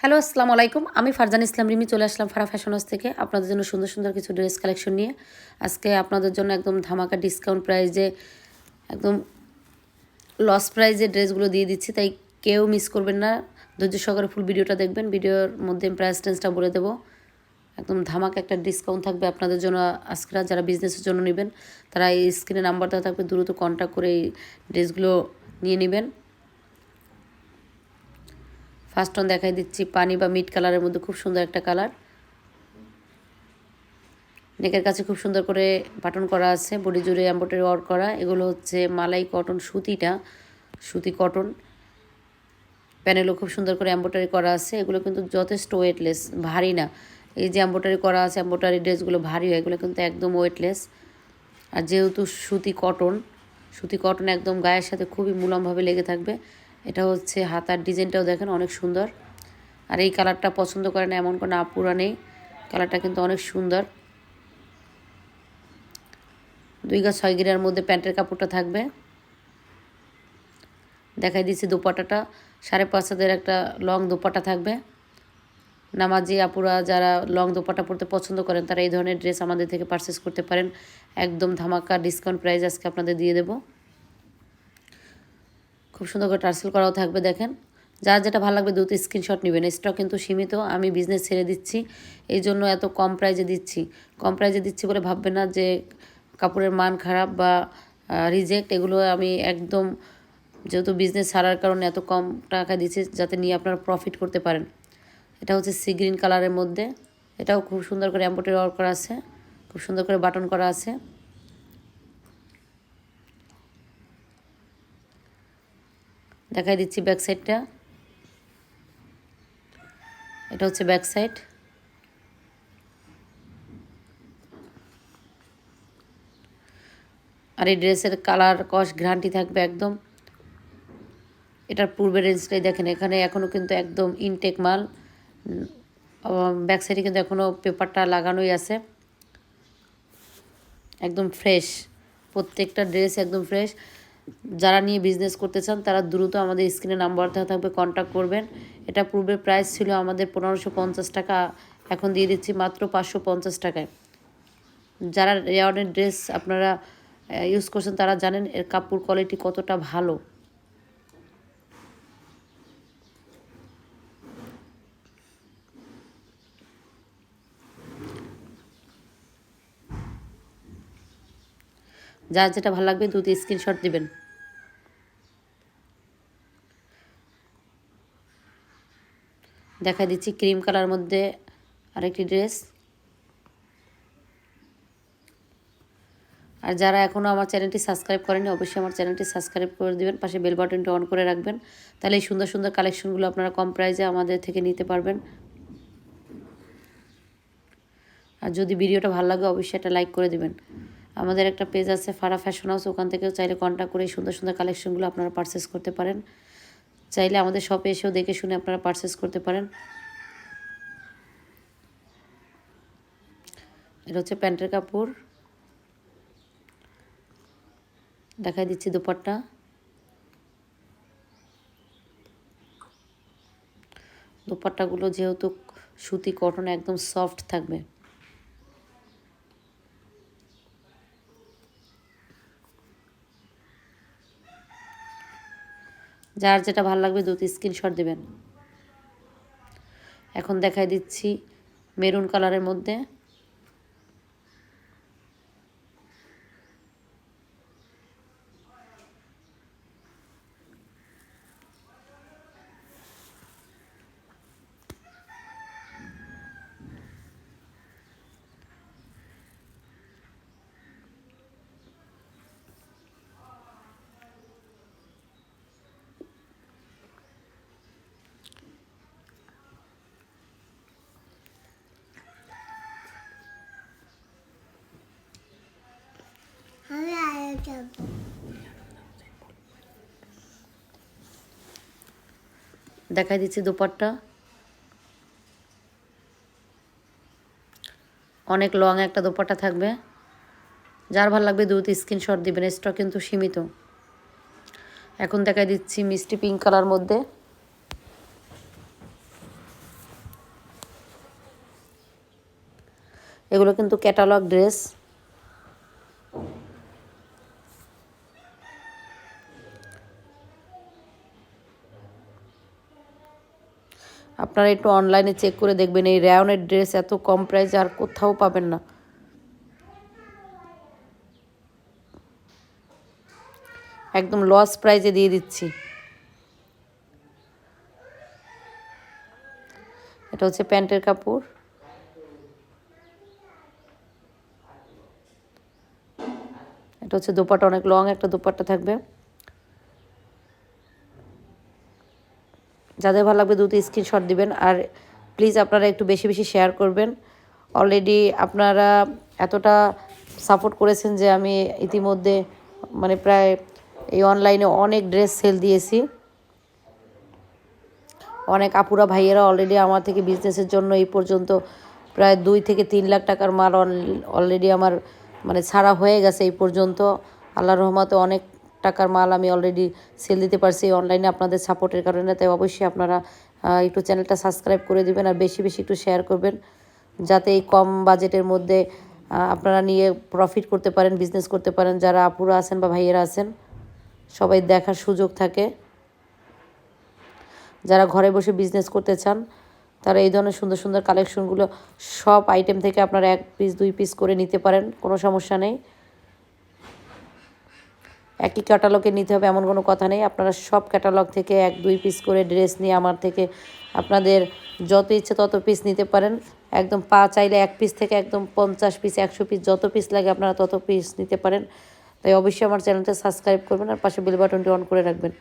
Hello আসসালামু আলাইকুম। আমি ফারজান ইসলাম রিমি, চলে আসলাম ফারা ফ্যাশন হাউস থেকে। আপনাদের জন্য সুন্দর সুন্দর কিছু ড্রেস কালেকশন নিয়ে। আজকে আপনাদের জন্য একদম ধামাকা ডিসকাউন্ট প্রাইজে একদম লস প্রাইজে ড্রেসগুলো দিয়ে দিচ্ছি। তাই কেউ মিস করবেন না। ধৈর্য সহকারে ফুল ভিডিওটা দেখবেন। ভিডিওর মধ্যে প্রাইস টেন্সটা বলে দেবো। একদম ধামাকা একটা ডিসকাউন্ট থাকবে আপনাদের জন্য। আজকেরা যারা বিজনেসের জন্য নেবেন, তারা এই স্ক্রিনে নাম্বার দেওয়া থাকবে। দ্রুত কন্ট্যাক্ট করে এই ড্রেসগুলো নিয়ে নেবেন। ফার্স্ট অন দেখাই দিচ্ছি, পানি বা মিট কালারের মধ্যে খুব সুন্দর একটা কালার। নেকের কাছে খুব সুন্দর করে বাটন করা আছে, বডি জুড়ে এম্ব্রয়ডারি ওয়ার্ক করা। এগুলো হচ্ছে মালাই কটন সুতিটা, সুতি কটন। প্যানেলও খুব সুন্দর করে এম্ব্রয়ডারি করা আছে। এগুলো কিন্তু যথেষ্ট ওয়েটলেস ভারী না। এই যে এম্ব্রয়ডারি করা আছে, এম্ব্রয়ডারি ড্রেসগুলো ভারী হয়, এগুলো কিন্তু একদম ওয়েটলেস আর যেহেতু সুতি কটন সুতি কটন একদম গায়ের সাথে খুবই মুলামভাবে লেগে থাকবে এটা হচ্ছে হাতার ডিজাইনটাও দেখেন অনেক সুন্দর। আর এই কালারটা পছন্দ করে না এমন কোনো আপুরা নেই। কালারটা কিন্তু অনেক সুন্দর। দুই গা ছয় গিরার মধ্যে প্যান্টের কাপড়টা থাকবে। দেখাই দিচ্ছি দোপাটাটা। সাড়ে পাঁচ হাজার একটা লং দোপাটা থাকবে। নামাজি আপুরা যারা লং দোপাটা পরতে পছন্দ করেন, তারা এই ধরনের ড্রেস আমাদের থেকে পারচেস করতে পারেন। একদম ধামাকা ডিসকাউন্ট প্রাইস আজকে আপনাদের দিয়ে দেবো। খুব সুন্দর করে টার্সেল করাও থাকবে, দেখেন। যার যেটা ভালো লাগবে দ্রুত স্ক্রিনশট নেবেন। স্টক কিন্তু সীমিত, আমি বিজনেস ছেড়ে দিচ্ছি। এই জন্য এত কম প্রাইজে দিচ্ছি। কম প্রাইজে দিচ্ছি বলে ভাববে না যে কাপড়ের মান খারাপ বা রিজেক্ট এগুলো আমি একদম যেহেতু বিজনেস ছাড়ার কারণে এত কম টাকা দিচ্ছি যাতে নিয়ে আপনারা প্রফিট করতে পারেন। এটা হচ্ছে সি গ্রিন কালারের মধ্যে। এটাও খুব সুন্দর করে এম্ব্রয়ডারি ওয়ার্ক করা আছে। খুব সুন্দর করে বাটন করা আছে। দেখাই দিচ্ছি ব্যাক সাইডটা এটা হচ্ছে ব্যাক সাইড আর এই ড্রেসের কালার কস গ্রান্টি থাকবে একদম। এটার পূর্বের রেঞ্জটাই দেখেন, এখানে এখনও কিন্তু একদম ইনটেক মাল। ব্যাক সাইডে কিন্তু এখনও পেপারটা লাগানোই আছে। একদম ফ্রেশ প্রত্যেকটা ড্রেস একদম ফ্রেশ যারা নিয়ে বিজনেস করতে চান, তারা দ্রুত আমাদের স্ক্রিনে নাম্বার দেওয়া থাকবে কন্ট্যাক্ট করবেন। এটা পূর্বের প্রাইস ছিল আমাদের পনেরোশো পঞ্চাশ টাকা, এখন দিয়ে দিচ্ছি মাত্র পাঁচশো পঞ্চাশ টাকায়। যারা রেওয়ার্ডের ড্রেস আপনারা ইউজ করছেন, তারা জানেন এর কাপড় কোয়ালিটি কতটা ভালো। যার যেটা ভালো লাগবে দ্রুত স্ক্রিনশট দিবেন। দেখা দিচ্ছি ক্রিম কালার মধ্যে আরেকটি ড্রেস আর যারা এখনও আমার চ্যানেলটি সাবস্ক্রাইব করেনি অবশ্যই আমার চ্যানেলটি সাবস্ক্রাইব করে দেবেন, পাশে বেল বাটনটি অন করে রাখবেন। তাহলে এই সুন্দর সুন্দর কালেকশনগুলো আপনারা কম প্রাইসে আমাদের থেকে নিতে পারবেন। আর যদি ভিডিওটা ভালো লাগে, অবশ্যই একটা লাইক করে দেবেন। আমাদের একটা পেজ আছে ফারা ফ্যাশন হাউস ওখান থেকেও চাইলে কন্ট্যাক্ট করে সুন্দর সুন্দর কালেকশনগুলো আপনারা পারচেস করতে পারেন। চাইলে আমাদের শপে এসেও দেখে শুনে আপনারা পারচেস করতে পারেন। এটা হচ্ছে প্যান্টের কাপড়। দেখাই দিচ্ছি দুপাট্টা। দুপাট্টাগুলো যেহেতু সুতি কটন একদম সফট থাকবে। যার যেটা ভালো লাগবে দুটি স্ক্রিনশট দেবেন। এখন দেখাই দিচ্ছি মেরুন কালারের মধ্যে। যাব দেখাই দিচ্ছি দুপাটটা। অনেক লং একটা দোপাট্টা থাকবে। যার ভালো লাগবে দুধ স্ক্রিনশট দিবেন স্টক কিন্তু সীমিত। এখন দেখাই দিচ্ছি মিষ্টি পিঙ্ক কালার মধ্যে। এগুলো কিন্তু ক্যাটালগ ড্রেস আপনারা একটু অনলাইনে চেক করে দেখবেন, এই র্যায়নের ড্রেস এত কম প্রাইসে আর কোথাও পাবেন না। একদম লস প্রাইজে দিয়ে দিচ্ছি। এটা হচ্ছে প্যান্টের কাপড়। এটা হচ্ছে দোপাটা অনেক লং একটা দোপাট্টা থাকবে। যাদের ভালো লাগবে দুটো স্ক্রিনশট দিবেন। আর প্লিজ আপনারা একটু বেশি বেশি শেয়ার করবেন। অলরেডি আপনারা এতটা সাপোর্ট করেছেন যে আমি ইতিমধ্যে মানে প্রায় এই অনলাইনে অনেক ড্রেস সেল দিয়েছি। অনেক আপুরা, ভাইয়েরা অলরেডি আমার থেকে বিজনেসের জন্য এই পর্যন্ত প্রায় দুই থেকে তিন লাখ টাকার মাল অলরেডি আমার মানে ছাড়া হয়ে গেছে এই পর্যন্ত। আল্লাহ রহমতে অনেক টাকার মাল আমি অলরেডি সেল দিতে পারছি অনলাইনে আপনাদের সাপোর্টের কারণে। তাই অবশ্যই আপনারা একটু চ্যানেলটা সাবস্ক্রাইব করে দেবেন আর বেশি বেশি একটু শেয়ার করবেন। যাতে এই কম বাজেটের মধ্যে আপনারা নিয়ে প্রফিট করতে পারেন বিজনেস করতে পারেন। যারা আপুরা আছেন বা ভাইয়েরা আছেন, সবাই দেখার সুযোগ থাকে। যারা ঘরে বসে বিজনেস করতে চান, তারা এই ধরনের সুন্দর সুন্দর কালেকশনগুলো সব আইটেম থেকে আপনারা এক পিস দুই পিস করে নিতে পারেন। কোনো সমস্যা নেই। একই ক্যাটালগে নিতে হবে, এমন কোনো কথা নেই। আপনারা সব ক্যাটালগ থেকে এক, দুই পিস করে ড্রেস নিয়ে আমার থেকে আপনাদের যত ইচ্ছে তত পিস নিতে পারেন। একদম পা চাইলে এক পিস থেকে একদম পঞ্চাশ পিস একশো পিস যত পিস লাগে আপনারা তত পিস নিতে পারেন। তাই অবশ্যই আমার চ্যানেলটা সাবস্ক্রাইব করবেন আর পাশে বেল বাটনটি অন করে রাখবেন।